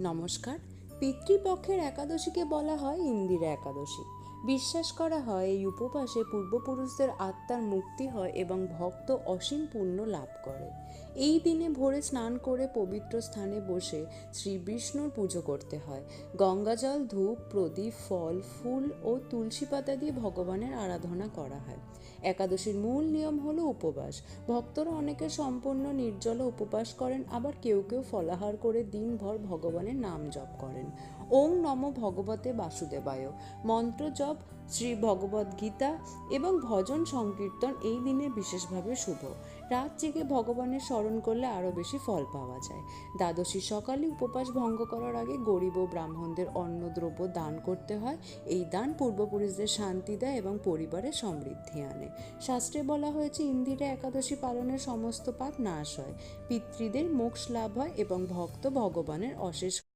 নমস্কার। পিতৃপক্ষের একাদশীকে বলা হয় ইন্দিরা একাদশী। বিশ্বাস করা হয় এই উপবাসে পূর্বপুরুষদের আত্মার মুক্তি হয় এবং ভক্ত অসীম পুণ্য লাভ করে। এই দিনে ভোরে স্নান করে পবিত্র স্থানে বসে শ্রী বিষ্ণুর পুজো করতে হয়। গঙ্গাজল, ধূপ, প্রদীপ, ফল, ফুল ও তুলসী পাতা দিয়ে ভগবানের আরাধনা করা হয়। একাদশীর মূল নিয়ম হলো উপবাস। ভক্তরা অনেকে সম্পূর্ণ নির্জল উপবাস করেন, আবার কেউ কেউ ফলাহার করে দিনভর ভগবানের নাম জপ করেন। ওং নম ভগবতে বাসুদেবায়। মন্ত্র জপ শ্রী ভগবদ গীতা এবং ভজন সংকীর্তন এই দিনে বিশেষভাবে শুভ। রাত জেগে ভগবানের স্মরণ করলে আরও বেশি ফল পাওয়া যায়। দ্বাদশী সকালে উপবাস ভঙ্গ করার আগে গরিব ও ব্রাহ্মণদের অন্নদ্রব্য দান করতে হয়। এই দান পূর্বপুরুষদের শান্তি দেয় এবং পরিবারে সমৃদ্ধি আনে। শাস্ত্রে বলা হয়েছে, ইন্দিরা একাদশী পালনের সমস্ত পাপ নাশ হয়। পিতৃদের মোক্ষ লাভ হয় এবং ভক্ত ভগবানের অশেষ